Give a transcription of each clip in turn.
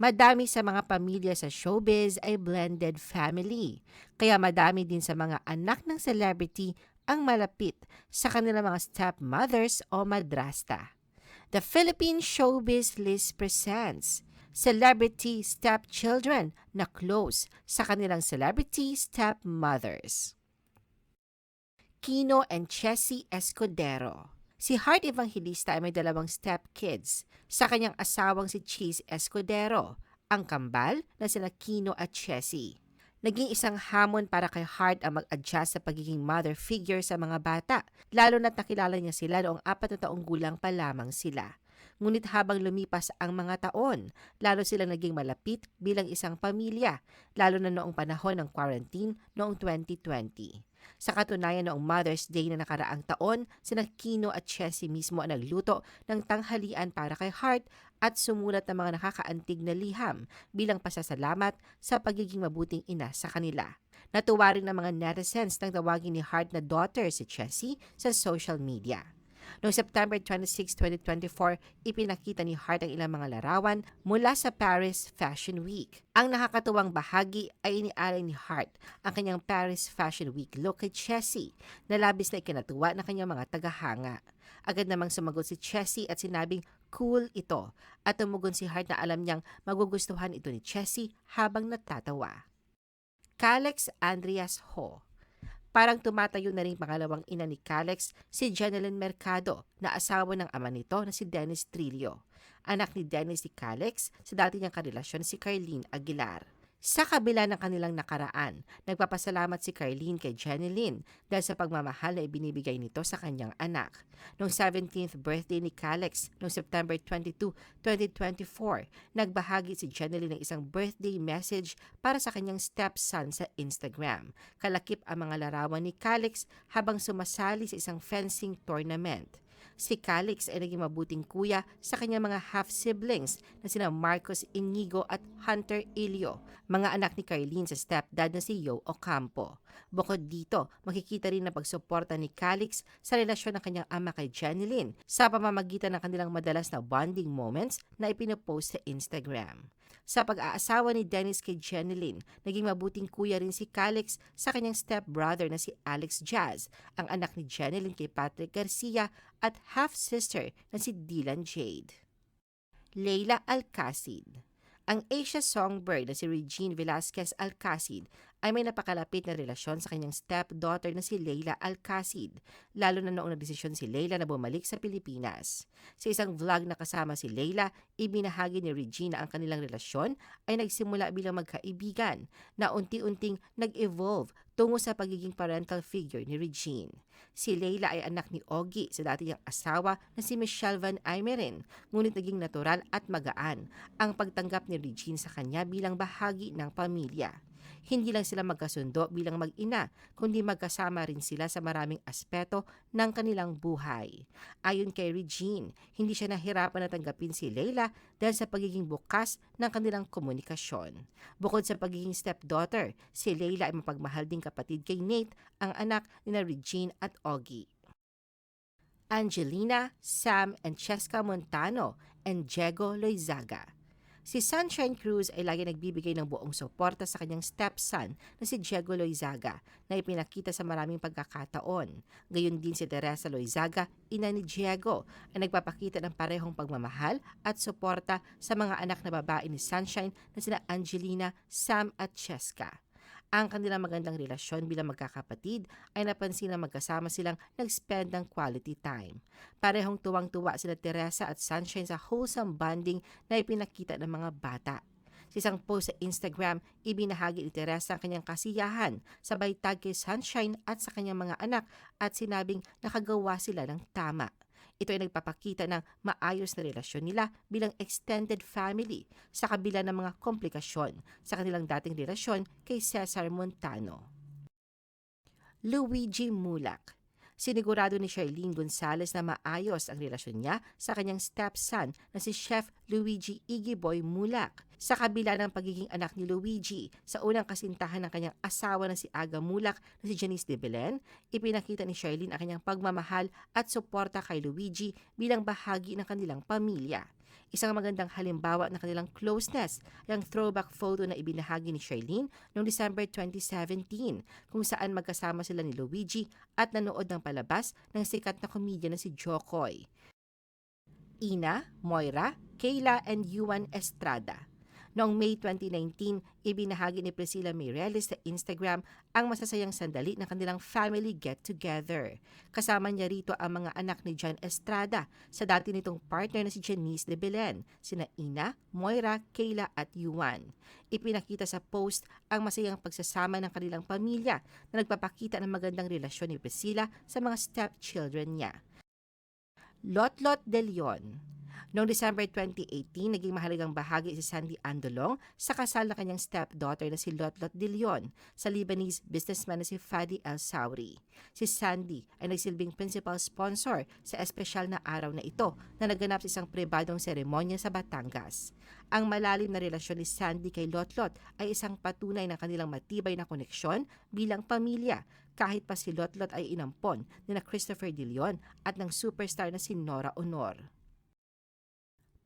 Madami sa mga pamilya sa showbiz ay blended family. Kaya madami din sa mga anak ng celebrity ang malapit sa kanilang mga stepmothers o madrasta. The Philippine Showbiz List presents Celebrity Stepchildren na close sa kanilang celebrity stepmothers. Kino and Chessy Escudero Si Heart Evangelista ay may dalawang stepkids sa kanyang asawang si Cheese Escudero, ang kambal na sina Kino at Chessy. Naging isang hamon para kay Hart ang mag-adjust sa pagiging mother figure sa mga bata, lalo na't nakilala niya sila noong apat na taong gulang pa lamang sila. Ngunit habang lumipas ang mga taon, lalo silang naging malapit bilang isang pamilya, lalo na noong panahon ng quarantine noong 2020. Sa katunayan noong Mother's Day na nakaraang taon, sina Kino at Chessy mismo ang nagluto ng tanghalian para kay Hart at sumulat ng mga nakakaantig na liham bilang pasasalamat sa pagiging mabuting ina sa kanila. Natuwa rin ng mga netizens nang tawagin ni Hart na daughter si Chessy sa social media. Noong September 26, 2024, ipinakita ni Hart ang ilang mga larawan mula sa Paris Fashion Week. Ang nakakatuwang bahagi ay inialay ni Hart ang kanyang Paris Fashion Week look kay Chessy na labis na ikinatuwa ng kanyang mga tagahanga. Agad namang sumagot si Chessy at sinabing cool ito at tumugon si Hart na alam niyang magugustuhan ito ni Chessy habang natatawa. Calex Andreas Ho Parang tumatayo na rin pangalawang ina ni Calex, si Jeneline Mercado, na asawa ng ama nito na si Dennis Trillo. Anak ni Dennis si Calex sa dati niyang karelasyon si Carlene Aguilar. Sa kabila ng kanilang nakaraan, nagpapasalamat si Carlene kay Jenny Lynn dahil sa pagmamahal na ibinibigay nito sa kanyang anak. Noong 17th birthday ni Calex noong September 22, 2024, nagbahagi si Jenny Lynn ng isang birthday message para sa kanyang stepson sa Instagram. Kalakip ang mga larawan ni Calex habang sumasali sa isang fencing tournament si Calix ay naging mabuting kuya sa kanyang mga half-siblings na sina Marcos Inigo at Hunter Ilio, mga anak ni Carlene sa stepdad na si Yo Ocampo. Bukod dito, makikita rin na pagsuporta ni Calix sa relasyon ng kanyang ama kay Jeneline sa pamamagitan ng kanilang madalas na bonding moments na ipinopost sa Instagram. Sa pag-aasawa ni Dennis kay Jeneline, naging mabuting kuya rin si Calix sa kanyang stepbrother na si Alex Jazz, ang anak ni Jeneline kay Patrick Garcia at half-sister na si Dylan Jade. Leila Alcacid Ang Asia songbird na si Regine Velasquez Alcacid ay may napakalapit na relasyon sa kanyang stepdaughter na si Leila Alcacid, lalo na noong nagdesisyon si Leila na bumalik sa Pilipinas. Sa isang vlog na kasama si Leila, ibinahagi ni Regina ang kanilang relasyon ay nagsimula bilang magkaibigan na unti-unting nag-evolve tungo sa pagiging parental figure ni Regine. Si Leila ay anak ni Ogie sa dati niyang asawa na si Michelle Van Aymerin, ngunit naging natural at magaan ang pagtanggap ni Regine sa kanya bilang bahagi ng pamilya. Hindi lang sila magkasundo bilang mag-ina, kundi magkasama rin sila sa maraming aspeto ng kanilang buhay. Ayon kay Regine, hindi siya nahirapan na tanggapin si Leila dahil sa pagiging bukas ng kanilang komunikasyon. Bukod sa pagiging stepdaughter, si Leila ay mapagmahal ding kapatid kay Nate, ang anak ni na Regine at Ogie. Angelina, Sam, and Cheska Montano, and Diego Loizaga – Si Sunshine Cruz ay lagi nagbibigay ng buong suporta sa kanyang stepson na si Diego Loizaga na ipinakita sa maraming pagkakataon. Gayon din si Teresa Loizaga, ina ni Diego, ay nagpapakita ng parehong pagmamahal at suporta sa mga anak na babae ni Sunshine na sina Angelina, Sam at Cheska. Ang kanilang magandang relasyon bilang magkakapatid ay napansin na magkasama silang nag-spend ng quality time. Parehong tuwang-tuwa sila Teresa at Sunshine sa wholesome bonding na ipinakita ng mga bata. Sa isang post sa Instagram, ibinahagi ni Teresa ang kanyang kasiyahan sabay tag kay Sunshine at sa kanyang mga anak at sinabing nakagawa sila ng tama. Ito ay nagpapakita ng maayos na relasyon nila bilang extended family sa kabila ng mga komplikasyon sa kanilang dating relasyon kay Cesar Montano. Luigi Mulak Sinigurado ni Charlene Gonzalez na maayos ang relasyon niya sa kanyang stepson na si Chef Luigi Igiboy Mulak. Sa kabila ng pagiging anak ni Luigi sa unang kasintahan ng kanyang asawa na si Aga Mulak na si Janice de Belen, ipinakita ni Charlene ang kanyang pagmamahal at suporta kay Luigi bilang bahagi ng kanilang pamilya. Isang magandang halimbawa ng kanilang closeness ay ang throwback photo na ibinahagi ni Charlene noong December 2017 kung saan magkasama sila ni Luigi at nanood ng palabas ng sikat na komedya na si Jokoy. Ina, Moira, Kayla, and Yuan Estrada. Noong May 2019, ibinahagi ni Priscilla Mireles sa Instagram ang masasayang sandali ng kanilang family get-together. Kasama niya rito ang mga anak ni John Estrada sa dati nitong partner na si Janice de Belen, sina Ina, Moira, Kayla at Yuan. Ipinakita sa post ang masayang pagsasama ng kanilang pamilya na nagpapakita ng magandang relasyon ni Priscilla sa mga stepchildren niya. Lotlot de Leon Noong December 2018, naging mahalagang bahagi si Sandy Andolong sa kasal na kanyang stepdaughter na si Lotlot de Leon sa Lebanese businessman na si Fadi El Sauri. Si Sandy ay nagsilbing principal sponsor sa espesyal na araw na ito na naganap sa isang pribadong seremonya sa Batangas. Ang malalim na relasyon ni Sandy kay Lotlot ay isang patunay ng kanilang matibay na koneksyon bilang pamilya kahit pa si Lotlot ay inampon ni na Christopher De Leon at ng superstar na si Nora Honor.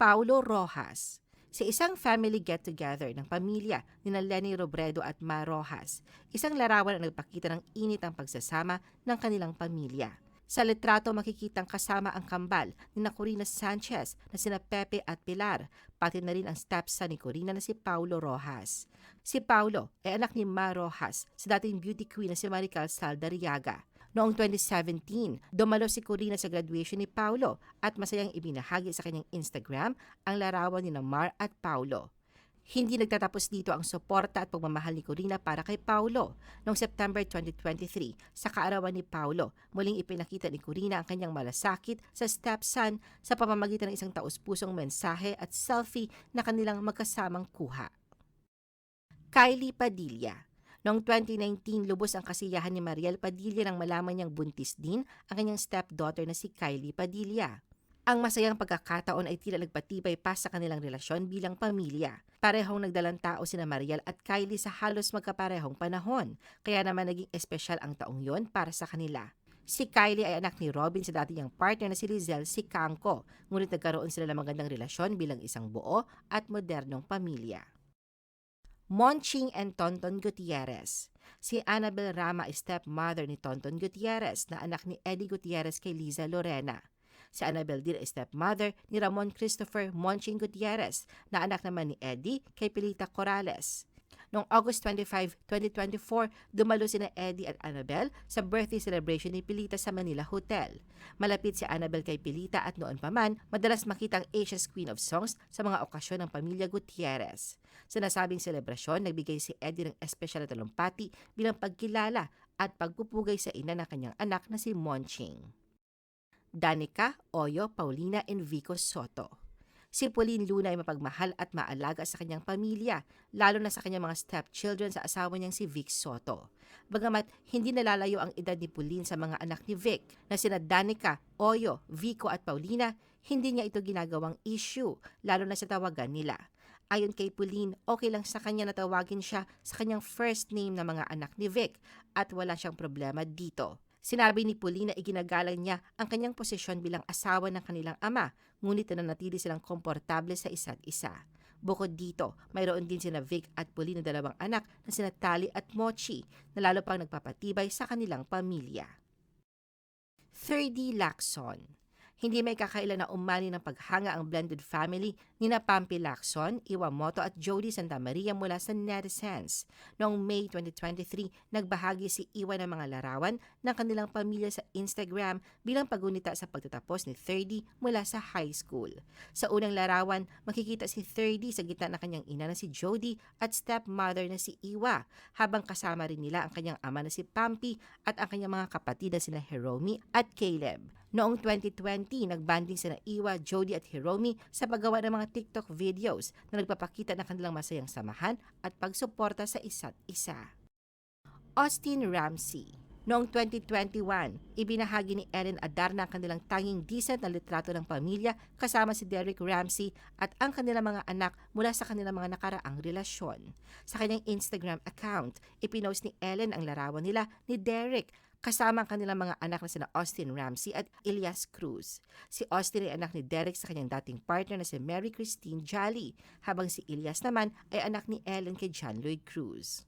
Paulo Rojas. Sa isang family get-together ng pamilya ni na Lenny Robredo at Ma Rojas, isang larawan ang nagpakita ng init ang pagsasama ng kanilang pamilya. Sa litrato makikitang kasama ang kambal ni na Corina Sanchez na sina Pepe at Pilar, pati na rin ang stepson ni Corina na si Paulo Rojas. Si Paulo ay anak ni Ma Rojas sa dating beauty queen na si Marical Saldariaga. Noong 2017, dumalo si Corina sa graduation ni Paulo at masayang ibinahagi sa kanyang Instagram ang larawan ni Mar at Paulo. Hindi nagtatapos dito ang suporta at pagmamahal ni Corina para kay Paulo. Noong September 2023, sa kaarawan ni Paulo, muling ipinakita ni Corina ang kanyang malasakit sa stepson sa pamamagitan ng isang taus-pusong mensahe at selfie na kanilang magkasamang kuha. Kylie Padilla Noong 2019, lubos ang kasiyahan ni Mariel Padilla nang malaman niyang buntis din ang kanyang stepdaughter na si Kylie Padilla. Ang masayang pagkakataon ay tila nagpatibay pa sa kanilang relasyon bilang pamilya. Parehong nagdalang tao sina Mariel at Kylie sa halos magkaparehong panahon, kaya naman naging espesyal ang taong yon para sa kanila. Si Kylie ay anak ni Robin sa dati niyang partner na si Lizelle si Kangko, ngunit nagkaroon sila ng magandang relasyon bilang isang buo at modernong pamilya. Monching and Tonton Gutierrez. Si Annabel Rama stepmother ni Tonton Gutierrez na anak ni Eddie Gutierrez kay Liza Lorena. Si Annabel din ay stepmother ni Ramon Christopher Monching Gutierrez na anak naman ni Eddie kay Pilita Corrales. Noong August 25, 2024, dumalo sina Eddie at Annabel sa birthday celebration ni Pilita sa Manila Hotel. Malapit si Annabel kay Pilita at noon pa man, madalas makita ang Asia's Queen of Songs sa mga okasyon ng pamilya Gutierrez. Sa nasabing selebrasyon, nagbigay si Eddie ng espesyal na talumpati bilang pagkilala at pagpupugay sa ina ng kanyang anak na si Monching. Danica, Oyo, Paulina, and Vico Soto. Si Pauline Luna ay mapagmahal at maalaga sa kanyang pamilya, lalo na sa kanyang mga stepchildren sa asawa niyang si Vic Soto. Bagamat hindi nalalayo ang edad ni Pauline sa mga anak ni Vic na sina Danica, Oyo, Vico at Paulina, hindi niya ito ginagawang issue, lalo na sa tawagan nila. Ayon kay Pauline, okay lang sa kanya na tawagin siya sa kanyang first name ng mga anak ni Vic at wala siyang problema dito. Sinabi ni Pauline na iginagalang niya ang kanyang posisyon bilang asawa ng kanilang ama, ngunit nanatili silang komportable sa isa't isa. Bukod dito, mayroon din sina Vic at Pauline na dalawang anak na sina Tali at Mochi na lalo pang nagpapatibay sa kanilang pamilya. 3D Lacson hindi may kakailan na umani ng paghanga ang blended family ni na Pampi Lacson, Iwamoto at Jody Santa Maria mula sa netizens. Noong May 2023, nagbahagi si Iwa ng mga larawan ng kanilang pamilya sa Instagram bilang pagunita sa pagtatapos ni 30 mula sa high school. Sa unang larawan, makikita si 30 sa gitna ng kanyang ina na si Jody at stepmother na si Iwa, habang kasama rin nila ang kanyang ama na si Pampi at ang kanyang mga kapatid na sina Hiromi at Caleb. Noong 2020, nagbanding sina Iwa, Jody at Hiromi sa paggawa ng mga TikTok videos na nagpapakita ng kanilang masayang samahan at pagsuporta sa isa't isa. Austin Ramsey Noong 2021, ibinahagi ni Ellen Adarna ang kanilang tanging decent na litrato ng pamilya kasama si Derek Ramsey at ang kanilang mga anak mula sa kanilang mga nakaraang relasyon. Sa kanyang Instagram account, ipinost ni Ellen ang larawan nila ni Derek kasama ang kanilang mga anak na sina Austin Ramsey at Elias Cruz. Si Austin ay anak ni Derek sa kanyang dating partner na si Mary Christine Jolly, habang si Elias naman ay anak ni Ellen kay John Lloyd Cruz.